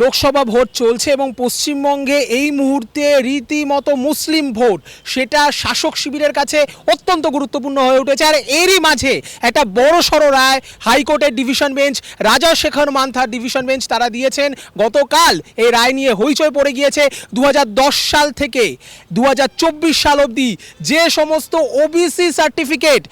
Lok Sabha vote চলছে এবং পশ্চিমবঙ্গে এই মুহূর্তে রীতিমতো মুসলিম ভোট, সেটা শাসক শিবিরের কাছে অত্যন্ত গুরুত্বপূর্ণ হয়ে উঠেছে। আর এরই মাঝে একটা বড় সড়ো রায়, হাইকোর্টের ডিভিশন বেঞ্চ, রাজা শেখর মান্থার ডিভিশন বেঞ্চ তারা দিয়েছেন। গতকাল এই রায় নিয়ে হইচই পড়ে গিয়েছে। দু হাজার দশ সাল থেকে দু হাজার চব্বিশ সাল অবধি যে সমস্ত ওবিসি সার্টিফিকেট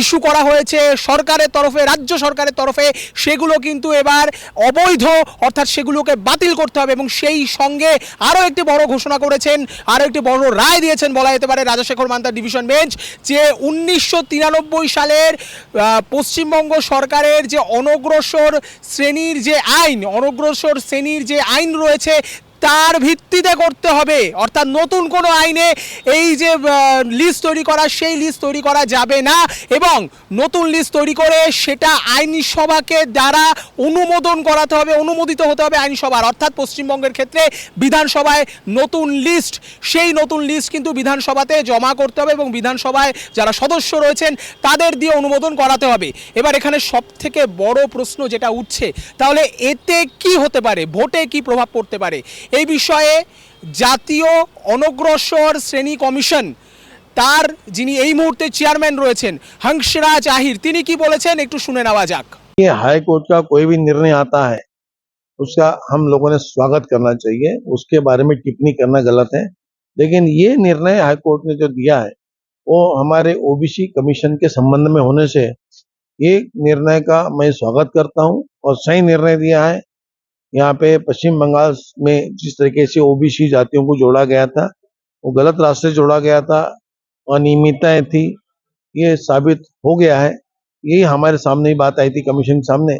ইস্যু করা হয়েছে সরকারের তরফে, রাজ্য সরকারের তরফে, সেগুলো কিন্তু এবার অবৈধ, অর্থাৎ সেগুলোকে বাতিল করতে হবে এবং সেই সঙ্গে আরও একটি বড় ঘোষণা করেছেন, আরও একটি বড় রায় দিয়েছেন বলা যেতে পারে রাজাশেখর মান্তার ডিভিশন বেঞ্চ, যে উনিশশো তিরানব্বই সালের পশ্চিমবঙ্গ সরকারের যে অনগ্রসর শ্রেণির যে আইন, অনগ্রসর শ্রেণির যে আইন রয়েছে তার ভিত্তিতে করতে হবে। অর্থাৎ নতুন কোনো আইনে এই যে লিস্ট তৈরি করা, সেই লিস্ট তৈরি করা যাবে না এবং নতুন লিস্ট তৈরি করে সেটা আইনসভাকে দ্বারা অনুমোদন করাতে হবে, অনুমোদিত হতে হবে আইনসভার অর্থাৎ পশ্চিমবঙ্গের ক্ষেত্রে বিধানসভায় নতুন লিস্ট সেই নতুন লিস্ট কিন্তু বিধানসভাতে জমা করতে হবে এবং বিধানসভায় যারা সদস্য রয়েছেন তাদের দিয়ে অনুমোদন করাতে হবে। এবার এখানে সব থেকে বড় প্রশ্ন যেটা উঠছে, তাহলে এতে কি হতে পারে? ভোটে কি প্রভাব পড়তে পারে? এই বিষয়ে জাতীয় অনগ্রসর শ্রেণী কমিশন তার যিনি এই মুহূর্তে চেয়ারম্যান রয়েছেন হংসরাজ আহির তিনি কি বলেছেন একটু শুনে নেওয়া যাক ये हाई कोर्ट का कोई भी निर्णय आता है उसका हम लोगों ने स्वागत करना चाहिए उसके बारे में टिप्पणी करना गलत है लेकिन ये निर्णय हाई कोर्ट ने जो दिया है वो हमारे ओबीसी कमीशन के संबंध में होने से ये निर्णय का मैं स्वागत करता हूँ और सही निर्णय दिया है यहाँ पे पश्चिम बंगाल में जिस तरीके से ओबीसी जातियों को जोड़ा गया था, वो गलत रास्ते जोड़ा गया था, अनियमितताएँ थी, ये साबित हो गया है। यही हमारे सामने ही बात आई थी कमीशन के सामने।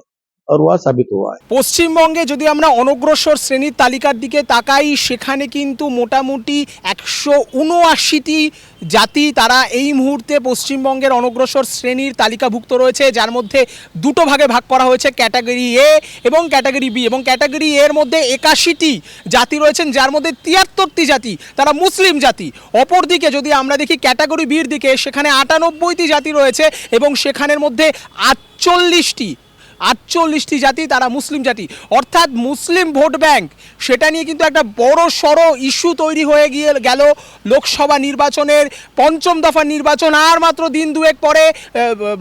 और वह साबित हुआ है পশ্চিমবঙ্গে যদি আমরা অনগ্রসর শ্রেণীর তালিকার দিকে তাকাই সেখানে কিন্তু মোটামুটি একশো উনআশিটি জাতি তারা এই মুহূর্তে পশ্চিমবঙ্গের অনগ্রসর শ্রেণীর তালিকাভুক্ত রয়েছে যার মধ্যে দুটো ভাগে ভাগ করা হয়েছে ক্যাটাগরি এ এবং ক্যাটাগরি বি এবং ক্যাটাগরি এর মধ্যে একাশিটি জাতি রয়েছেন যার মধ্যে তিয়াত্তরটি জাতি তারা মুসলিম জাতি অপরদিকে যদি আমরা দেখি ক্যাটাগরি বির দিকে সেখানে আটানব্বইটি জাতি রয়েছে এবং সেখানের মধ্যে আটচল্লিশটি আটচল্লিশটি জাতি, তারা মুসলিম জাতি। অর্থাৎ মুসলিম ভোট ব্যাংক, সেটা নিয়ে কিন্তু একটা বড় সড়ো ইস্যু তৈরি হয়ে গিয়ে গেল লোকসভা নির্বাচনের পঞ্চম দফা নির্বাচন। আর মাত্র দিন দুয়েক পরে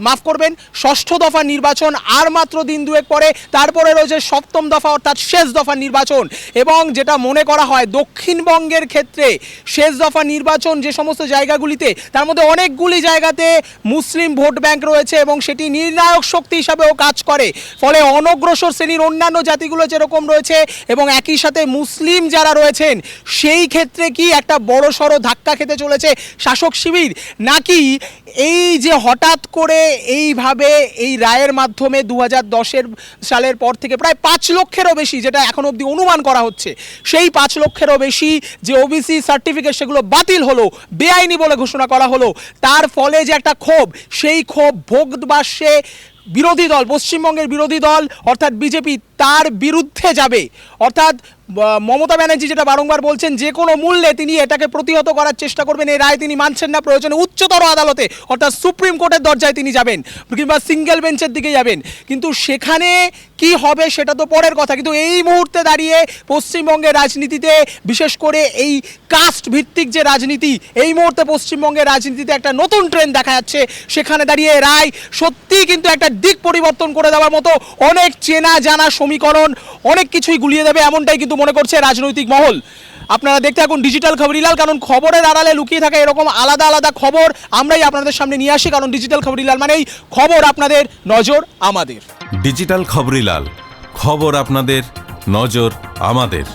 মাফ করবেন, ষষ্ঠ দফা নির্বাচন আর মাত্র দিন দুয়েক পরে, তারপরে রয়েছে সপ্তম দফা অর্থাৎ শেষ দফা নির্বাচন। এবং যেটা মনে করা হয়, দক্ষিণবঙ্গের ক্ষেত্রে শেষ দফা নির্বাচন যে সমস্ত জায়গাগুলিতে, তার মধ্যে অনেকগুলি জায়গাতে মুসলিম ভোট ব্যাংক রয়েছে এবং সেটি নির্ণায়ক শক্তি হিসাবেও কাজ করে। ফলে অনগ্রসর শ্রেণির অন্যান্য জাতিগুলো যেরকম রয়েছে এবং একই সাথে মুসলিম যারা রয়েছেন, সেই ক্ষেত্রে কি একটা বড় সড়ো ধাক্কা খেতে চলেছে শাসক শিবির? নাকি এই যে হঠাৎ করে এইভাবে এই রায়ের মাধ্যমে দু হাজার দশের সালের পর থেকে প্রায় পাঁচ লক্ষেরও বেশি, যেটা এখন অবধি অনুমান করা হচ্ছে, সেই পাঁচ লক্ষেরও বেশি যে ওবিসি সার্টিফিকেট সেগুলো বাতিল হলো, বেআইনি বলে ঘোষণা করা হলো। তার ফলে যে একটা ক্ষোভ, সেই ক্ষোভ ভোগবাসে বিরোধী দল পশ্চিমবঙ্গের বিরোধী দল অর্থাৎ বিজেপি তার বিরুদ্ধে যাবে। অর্থাৎ মমতা ব্যানার্জি যেটা বারংবার বলছেন, যে কোনো মূল্যে তিনি এটাকে প্রতিহত করার চেষ্টা করবেন, এই রায় তিনি মানছেন না। প্রয়োজনে উচ্চতর আদালতে, অর্থাৎ সুপ্রিম কোর্টের দরজায় তিনি যাবেন, কিংবা সিঙ্গেল বেঞ্চের দিকে যাবেন। কিন্তু সেখানে কি হবে সেটা তো পরের কথা। কিন্তু এই মুহূর্তে দাঁড়িয়ে পশ্চিমবঙ্গের রাজনীতিতে, বিশেষ করে এই কাস্ট ভিত্তিক যে রাজনীতি, এই মুহূর্তে পশ্চিমবঙ্গের রাজনীতিতে একটা নতুন ট্রেন্ড দেখা যাচ্ছে। সেখানে দাঁড়িয়ে রায় সত্যিই কিন্তু একটা দিক পরিবর্তন করে দেওয়ার মতো অনেক চেনা জানা সমীকরণ অনেক কিছুই গুলিয়ে দেবে, এমনটাই কিন্তু মনে করছে রাজনৈতিক মহল। আপনারা দেখতে থাকুন ডিজিটাল খবরিলাল কারণ খবরের আড়ালে লুকিয়ে থাকে এরকম আলাদা আলাদা খবর। আমরাই আপনাদের সামনে নিয়ে আসি, কারণ ডিজিটাল খবরিলাল এই খবর আপনাদের নজর আমাদের। ডিজিটাল খবরিলাল খবর আপনাদের নজর আমাদের।